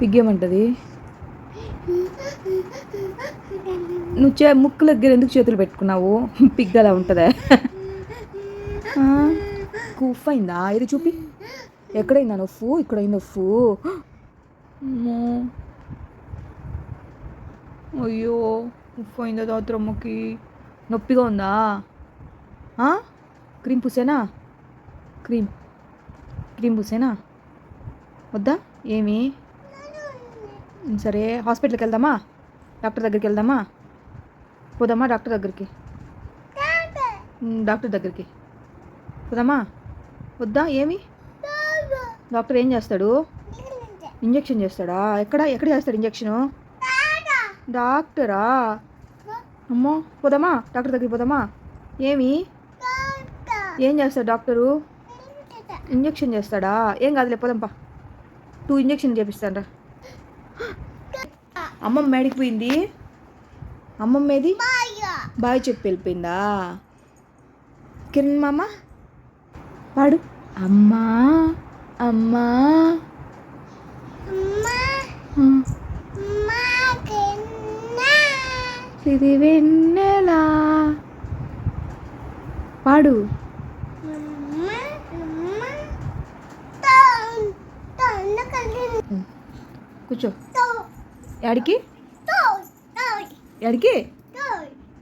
పిగ్గేమంటది నువ్వు చే ముక్కు దగ్గర ఎందుకు చేతులు పెట్టుకున్నావు? పిగ్ అలా ఉంటుందా? కుఫ్ అయిందా ఇది చూపి. ఎక్కడైందా నొఫ్ఫు? ఇక్కడైంది నొఫ్ఫు. అమ్మో. అయ్యో ఉప్పు అయిందా దాత్రమ్మకి నొప్పిగా ఉందా? క్రీమ్ పూసేనా? క్రీమ్ క్రీమ్ పూసేనా? వద్దా? ఏమి? సరే హాస్పిటల్కి వెళ్దామా? డాక్టర్ దగ్గరికి వెళ్దామా? పోదామా డాక్టర్ దగ్గరికి? డాక్టర్ దగ్గరికి. పోదామా? వద్దా? ఏమి? డాక్టర్ ఏం చేస్తాడు? ఇంజెక్షన్ చేస్తాడా? ఎక్కడ ఎక్కడ చేస్తాడు ఇంజెక్షను? డాక్టరా? అమ్మో పోదామా? డాక్టర్ దగ్గరికి పోదామా? ఏమి? ఏం చేస్తాడు డాక్టరు? ఇంజెక్షన్ చేస్తాడా? ఏం కాదులే పోదాంపా టూ ఇంజెక్షన్ చేపిస్తాను రా అమ్మమ్మ మేడికి పోయింది అమ్మమ్మ ఏది బాయ్ చెప్పి వెళ్ళిపోయిందా కిరణ్ మామ వాడు అమ్మా అమ్మా ఇది వెన్నెలా పాడు కూర్చో ఎడికి ఎడికి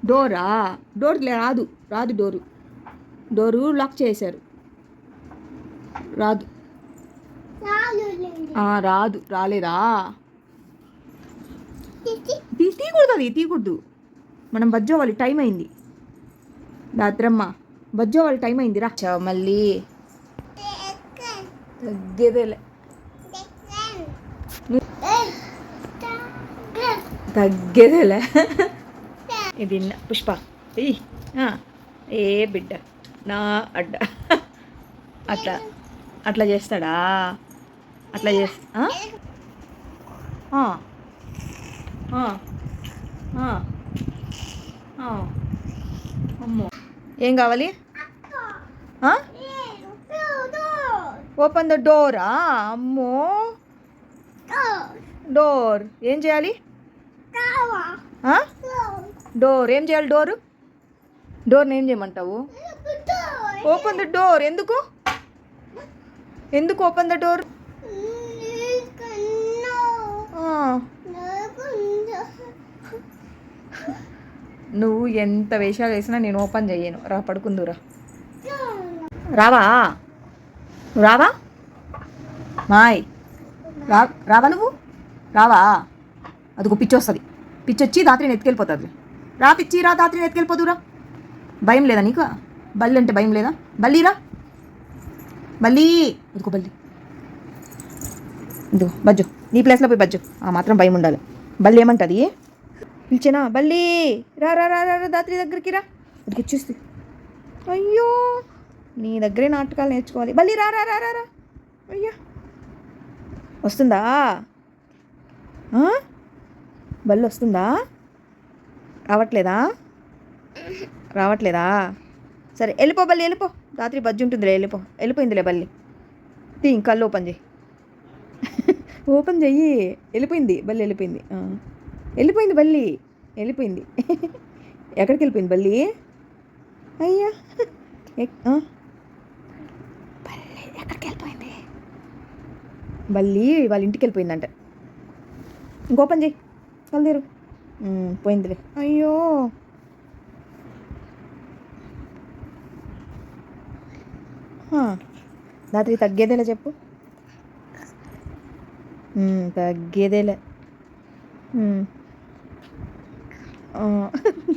డోరా? డోర్ రాదు. రాదు డోరు. డోరు లాక్ చేశారు రాదు. రాదు. రాలేదా? తీ తీయకూడదు అది తీయకూడదు మనం బజ్జోవాలి టైం అయింది. దాత్రమ్మ బజ్జోవాలి టైం అయింది. రా. మళ్ళీ. తగ్గేదేలే తగ్గేదేలే. ఇది పుష్ప. ఏ బిడ్డ నా అడ్డ. అట్లా అట్లా చేస్తాడా? అట్లా చేస్తా అమ్మో. ఏం కావాలి? ఓపెన్ ద డోరా? అమ్మో. డోర్. ఏం చేయాలి? డోర్ ఏం చేయాలి డోరు? డోర్ని ఏం చేయమంటావు? ఓపెన్ ద డోర్ ఎందుకు? ఎందుకు ఓపెన్ ద డోర్ నువ్వు ఎంత వేషాలు వేసినా నేను ఓపెన్ చేయను. రా పడుకుందురా. రావా? నువ్వు రావా? మాయ్. రా రావా నువ్వు? రావా? అదిగో పిచ్చి పిచ్చొచ్చి పిచ్చి వచ్చి ఎత్తుకెళ్ళిపోతుంది. రా పిచ్చి రా దాత్రిని ఎత్తుకెళ్ళిపోదురా భయం లేదా నీకు? బల్లి అంటే భయం లేదా? బల్లీరా బల్లి. ఇదిగో బల్లి. ఇదిగో బజ్జు. నీ ప్లేస్లో పోయి బజ్జు. ఆ మాత్రం భయం ఉండాలి. బల్లి ఏమంటుంది? పిలిచేనా? బల్లి. రా రా రా రా దాత్రి దగ్గరికి రా. అది వచ్చేస్తే అయ్యో నీ దగ్గరే నాటకాలు నేర్చుకోవాలి. బల్లి రా రా రా రా రా. అయ్యా. వస్తుందా? ఆ? బల్లి వస్తుందా రావట్లేదా? రావట్లేదా? సరే వెళ్ళిపో బల్లి వెళ్ళిపో. రాత్రి బజ్జి ఉంటుందిలే వెళ్ళిపో. వెళ్ళిపోయిందిలే బల్లి. తీ కళ్ళు ఓపెన్ చెయ్యి ఓపెన్ చెయ్యి. వెళ్ళిపోయింది బల్లి వెళ్ళిపోయింది. వెళ్ళిపోయింది బల్లి. వెళ్ళిపోయింది. ఎక్కడికి వెళ్ళిపోయింది బల్లి? అయ్యా. బల్లి ఎక్కడికి వెళ్ళిపోయింది? బల్లి వాళ్ళ ఇంటికి వెళ్ళిపోయిందంట. ఇంకోపన్ చెయ్యి. కలదేరు పోయిందిలే అయ్యో. రాత్రి తగ్గేదేలే చెప్పు. తగ్గేదేలే. ఆ,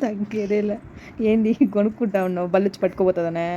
తగ్గేదేలే ఏంది? కొనుక్కుంటా ఉన్నావు. బల్లు వచ్చి పట్టుకోపోతుందనే.